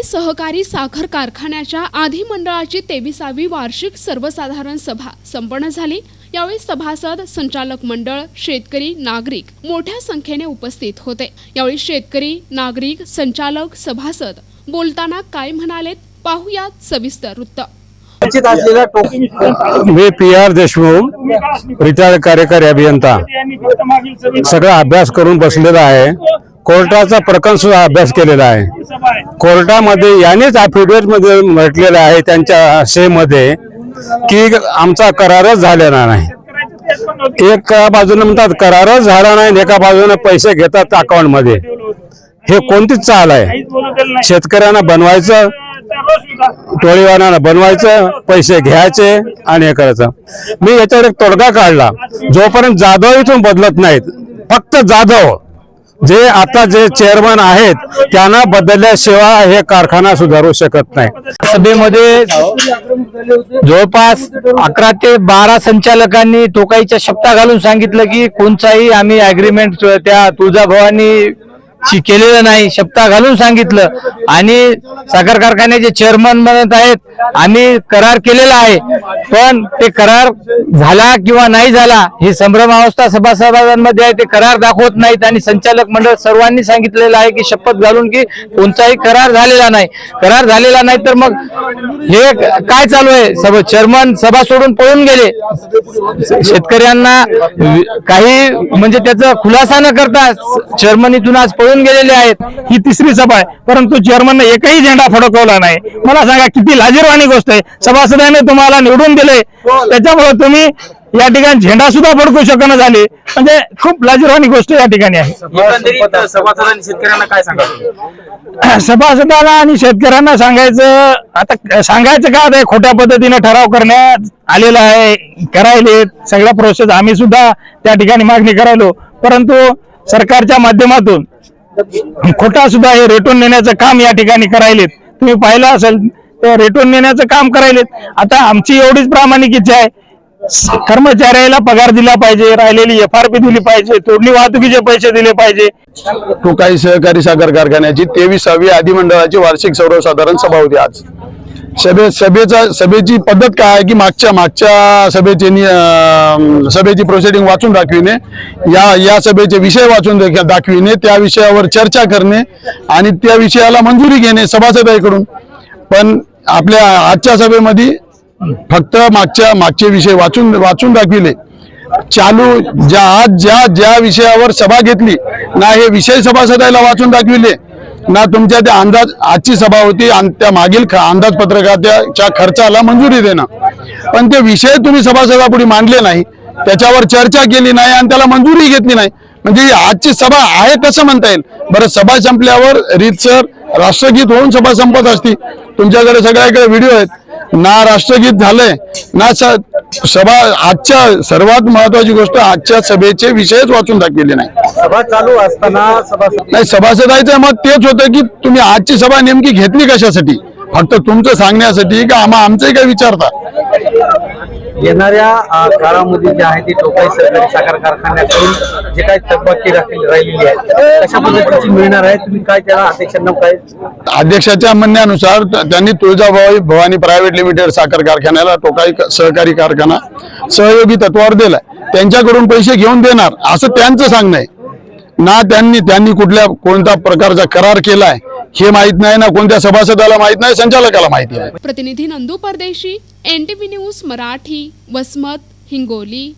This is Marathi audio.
हिंगोली सहकारी साखर कारखान्याच्या आधी मंडळाची तेविसावी वार्षिक सर्वसाधारण सभा संपन्न झाली. यावेळी सभासद संचालक मंडळ शेतकरी नागरिक मोठ्या संख्येने उपस्थित होते. यावेळी शेतकरी नागरिक संचालक सभासद बोलताना काय म्हणालेत पाहुयात सविस्तर वृत्त. मी पी आर देशमुख रिटायर्ड कार्यकारी अभियंता. सगळा अभ्यास करून बसलेला आहे. कोर्टाचा प्रकरण सुद्धा अभ्यास केलेला आहे. कोर्टामध्ये यानेच affidavit मध्ये म्हटलेलं आहे त्यांच्या सेमध्ये की आमचा करारच झालेला नाही. एका बाजूने म्हणतात करारच झाला नाही एका बाजूने पैसे घेतात अकाउंटमध्ये हे कोणतीच चाल आहे? शेतकऱ्यांना बनवायचं टोळीवानाला बनवायचं पैसे घ्यायचे आणि हे करायचं. मी याच्यावर एक तोडगा काढला. जोपर्यंत जाधव इथून बदलत नाहीत फक्त जाधव. जे आता जे चेअरमन आहेत त्यांना बदलल्याशिवाय हे कारखाना सुधारू शकत नाही. सभेमध्ये जवळपास अकरा ते बारा संचालकांनी टोकाईच्या शब्दा घालून सांगितलं की कोणताही आम्ही अग्रीमेंट त्या तुळजाभवानी केलेलं नाही शब्दा घालून सांगितलं. आणि साखर कारखान्याचे चेअरमन म्हणत आहेत आम्ही करार केलेला आहे. पण ते करार झाला किंवा नाही झाला ही संभ्रम अवस्था सभासदांमध्ये आहे ते करार दाखवत नाहीत. आणि संचालक मंडळ सर्वांनी सांगितलेलं आहे की शपथ घालून की कोणताही करार झालेला नाही. करार झालेला नाही तर मग हे काय चालू आहे? सभा चेअरमन सभा सोडून पळून गेले. शेतकऱ्यांना काही म्हणजे त्याचा खुलासा न करता चेअरमन इथून आज पळून गेलेले आहेत. ही तिसरी सभा आहे. परंतु चेअरमनने एकही झेंडा फडकवला नाही. मला सांगा किती लाजीरवाणी गोष्ट आहे. सभासदाने तुम्हाला निवडून दिले. त्याच्यामुळे तुम्ही या ठिकाणी झेंडा सुद्धा फडकू शकणं झाले. म्हणजे खूप लाजीरवाणी गोष्ट या ठिकाणी आहे. सभासदांनी शेतकऱ्यांना काय सांगा सभासदाला आणि शेतकऱ्यांना सांगायचं आता सांगायचं का आता खोट्या पद्धतीने ठराव करण्यात आलेला आहे करायले. सगळ्या प्रोसेस आम्ही सुद्धा त्या ठिकाणी मागणी करायलो. परंतु सरकारच्या माध्यमातून खोटा सुद्धा हे रेटून नेण्याचं काम या ठिकाणी करायलेत. तुम्ही पाहिलं असेल रेटून नेण्याचं काम करायलेत. आता आमची एवढीच प्रामाणिक इच्छा आहे. कर्मचाऱ्याला पगार दिला पाहिजे राहिलेली एफ आर पी दिली पाहिजे तोडणी वाहतुकीचे पैसे दिले पाहिजे. टोकाई सहकारी साखर कारखान्याची तेविसावी अधिमंडळाची वार्षिक सर्वसाधारण सभा होती आज. सभे सभेचा सभेची पद्धत काय आहे की मागच्या मागच्या सभेचे सभेची प्रोसिडिंग वाचून दाखविणे या या सभेचे विषय वाचून दाखविणे त्या विषयावर चर्चा करणे आणि त्या विषयाला मंजुरी घेणे सभासदाकडून. पण आपल्या आजच्या सभेमध्ये फक्त मागच्या मागचे विषय वाचून वाचून दाखविले. चालू ज्या आज ज्या ज्या विषयावर सभा घेतली ना हे विषय सभासदाला वाचून दाखविले ना तुमच्या त्या अंदाज आजची सभा होती आणि त्या मागील अंदाजपत्रकाच्या खर्चाला मंजुरी देणं. पण ते विषय तुम्ही सभासदापुढे मांडले नाही त्याच्यावर चर्चा केली नाही आणि त्याला मंजुरी घेतली नाही. म्हणजे आजची सभा आहे कसं म्हणता येईल. बरं सभा संपल्यावर रीतसर राष्ट्रगीत होऊन सभा संपत असती. तुमच्याकडे सगळ्याकडे व्हिडिओ आहेत. ना राष्ट्रगीत झालंय ना सभा आजच्या सर्वात महत्वाची गोष्ट आजच्या सभेचे विषयच वाचून दाखविले नाही. सभा चालू असताना नाही सभासदाचं मत तेच होतं की तुम्ही आजची सभा नेमकी घेतली कशासाठी? फक्त तुमचं सांगण्यासाठी का आम्हा आमचंही काय विचारता? येणाऱ्या काळामध्ये जे आहे ते टोकाई सहकारी साखर कारखान्याकडून जे काही थकबाकी राहिलेली आहे कशा पद्धतीची मिळणार आहे? तुम्ही काय त्याला अध्यक्षांना काय अध्यक्षाच्या म्हणण्यानुसार त्यांनी तुळजाभवानी भवानी प्रायव्हेट लिमिटेड साखर कारखान्याला टोकाई सहकारी कारखाना सहयोगी तत्वावर दिलाय. त्यांच्याकडून पैसे घेऊन देणार असं त्यांचं सांगणं आहे. ना त्यांनी त्यांनी कुठल्या कोणत्या प्रकारचा करार केलाय हे माहीत नाही ना कोणत्या सभासदाला माहीत नाही संचालकाला माहिती आहे. प्रतिनिधी नंदू परदेशी एनटीव्ही न्यूज मराठी वसमत हिंगोली.